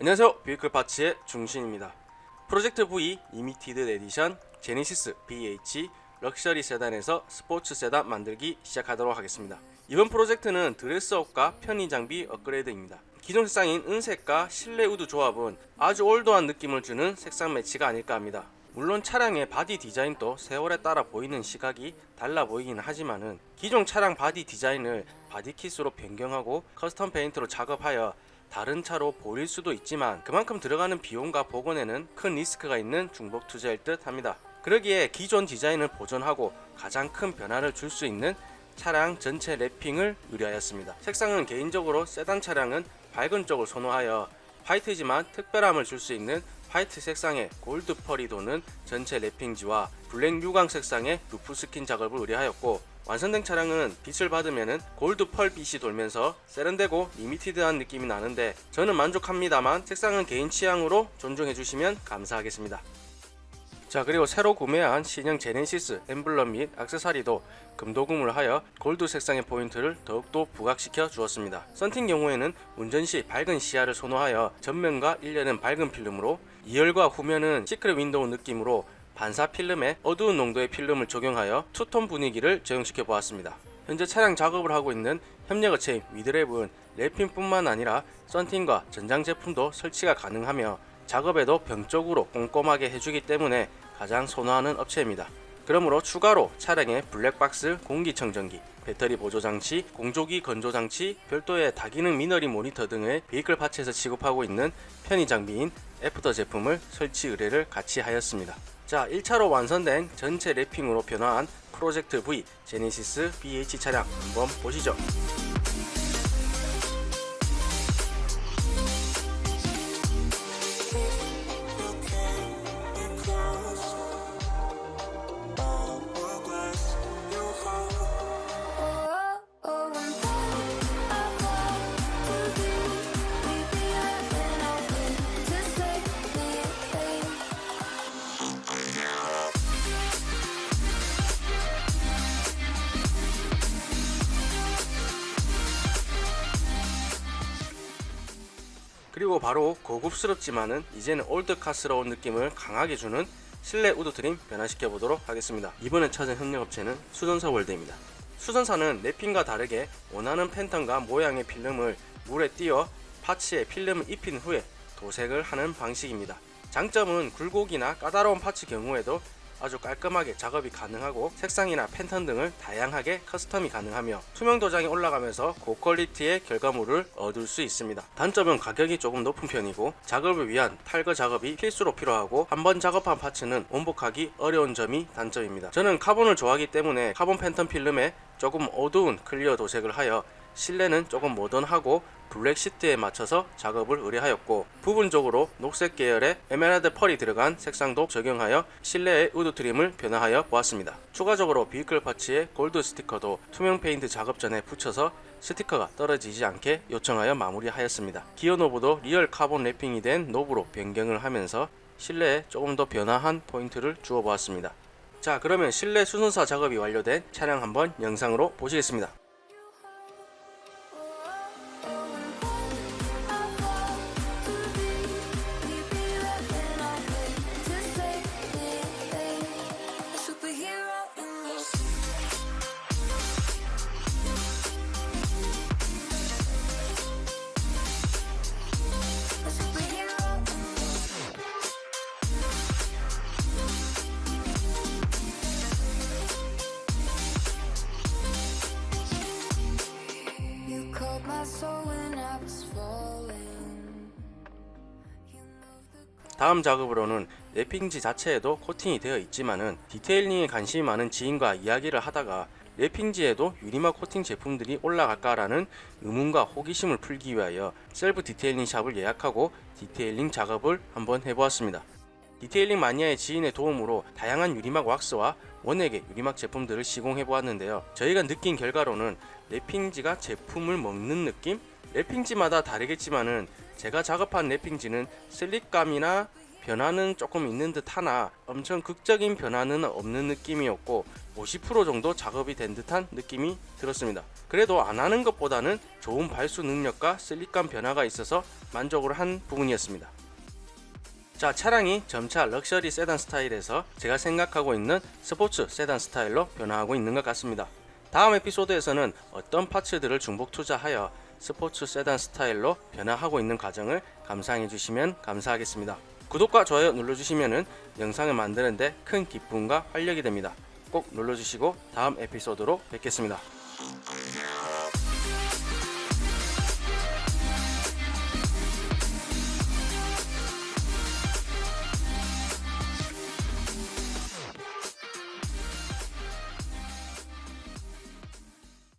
안녕하세요. 비클 파츠의 중신입니다. 프로젝트 V 리미티드 에디션 제네시스 BH 럭셔리 세단에서 스포츠 세단 만들기 시작하도록 하겠습니다. 이번 프로젝트는 드레스업과 편의 장비 업그레이드입니다. 기존 색상인 은색과 실내 우드 조합은 아주 올드한 느낌을 주는 색상 매치가 아닐까 합니다. 물론 차량의 바디 디자인도 세월에 따라 보이는 시각이 달라 보이긴 하지만은 기존 차량 바디 디자인을 바디킷으로 변경하고 커스텀 페인트로 작업하여 다른 차로 보일 수도 있지만 그만큼 들어가는 비용과 복원에는 큰 리스크가 있는 중복 투자일 듯 합니다. 그러기에 기존 디자인을 보존하고 가장 큰 변화를 줄 수 있는 차량 전체 랩핑을 의뢰하였습니다. 색상은 개인적으로 세단 차량은 밝은 쪽을 선호하여 화이트지만 특별함을 줄 수 있는 화이트 색상의 골드 펄이 도는 전체 랩핑지와 블랙 유광 색상의 루프 스킨 작업을 의뢰하였고 완성된 차량은 빛을 받으면 골드 펄 빛이 돌면서 세련되고 리미티드한 느낌이 나는데 저는 만족합니다만 색상은 개인 취향으로 존중해 주시면 감사하겠습니다. 자 그리고 새로 구매한 신형 제네시스 엠블럼 및 액세서리도 금도금을 하여 골드 색상의 포인트를 더욱더 부각시켜 주었습니다. 썬팅 경우에는 운전 시 밝은 시야를 선호하여 전면과 일렬은 밝은 필름으로 2열과 후면은 시크릿 윈도우 느낌으로 반사 필름에 어두운 농도의 필름을 적용하여 투톤 분위기를 적용시켜 보았습니다. 현재 차량 작업을 하고 있는 협력업체인 위드랩은 랩핑뿐만 아니라 썬팅과 전장 제품도 설치가 가능하며 작업에도 병적으로 꼼꼼하게 해주기 때문에 가장 선호하는 업체입니다. 그러므로 추가로 차량에 블랙박스 공기청정기, 배터리 보조장치, 공조기 건조장치, 별도의 다기능 미너리 모니터 등을 베이클 파츠에서 취급하고 있는 편의 장비인 애프터 제품을 설치 의뢰를 같이 하였습니다. 자, 1차로 완성된 전체 랩핑으로 변화한 프로젝트 V 제네시스 BH 차량 한번 보시죠. 그리고 바로 고급스럽지만은 이제는 올드카스러운 느낌을 강하게 주는 실내 우드 트림 변화시켜 보도록 하겠습니다. 이번에 찾은 협력업체는 수전사 월드입니다. 수전사는 랩핑과 다르게 원하는 팬턴과 모양의 필름을 물에 띄어 파츠에 필름을 입힌 후에 도색을 하는 방식입니다. 장점은 굴곡이나 까다로운 파츠 경우에도 아주 깔끔하게 작업이 가능하고 색상이나 팬턴 등을 다양하게 커스텀이 가능하며 투명 도장이 올라가면서 고퀄리티의 결과물을 얻을 수 있습니다. 단점은 가격이 조금 높은 편이고 작업을 위한 탈거 작업이 필수로 필요하고 한 번 작업한 파츠는 원복하기 어려운 점이 단점입니다. 저는 카본을 좋아하기 때문에 카본 팬턴 필름에 조금 어두운 클리어 도색을 하여 실내는 조금 모던하고 블랙 시트에 맞춰서 작업을 의뢰하였고 부분적으로 녹색 계열의 에메랄드 펄이 들어간 색상도 적용하여 실내의 우드 트림을 변화하여 보았습니다. 추가적으로 비클 파츠에 골드 스티커도 투명 페인트 작업 전에 붙여서 스티커가 떨어지지 않게 요청하여 마무리하였습니다. 기어 노브도 리얼 카본 랩핑이 된 노브로 변경을 하면서 실내에 조금 더 변화한 포인트를 주어 보았습니다. 자 그러면 실내 수선사 작업이 완료된 차량 한번 영상으로 보시겠습니다. 다음 작업으로는 랩핑지 자체에도 코팅이 되어 있지만은 디테일링에 관심이 많은 지인과 이야기를 하다가 랩핑지에도 유리막 코팅 제품들이 올라갈까라는 의문과 호기심을 풀기 위하여 셀프 디테일링 샵을 예약하고 디테일링 작업을 한번 해보았습니다. 디테일링 마니아의 지인의 도움으로 다양한 유리막 왁스와 원액의 유리막 제품들을 시공해 보았는데요. 저희가 느낀 결과로는 랩핑지가 제품을 먹는 느낌? 랩핑지마다 다르겠지만은 제가 작업한 랩핑지는 슬립감이나 변화는 조금 있는 듯 하나 엄청 극적인 변화는 없는 느낌이었고 50% 정도 작업이 된 듯한 느낌이 들었습니다. 그래도 안 하는 것보다는 좋은 발수 능력과 슬릭감 변화가 있어서 만족을 한 부분이었습니다. 자, 차량이 점차 럭셔리 세단 스타일에서 제가 생각하고 있는 스포츠 세단 스타일로 변화하고 있는 것 같습니다. 다음 에피소드에서는 어떤 파츠들을 중복 투자하여 스포츠 세단 스타일로 변화하고 있는 과정을 감상해 주시면 감사하겠습니다. 구독과 좋아요 눌러주시면 영상을 만드는데 큰 기쁨과 활력이 됩니다. 꼭 눌러주시고 다음 에피소드로 뵙겠습니다.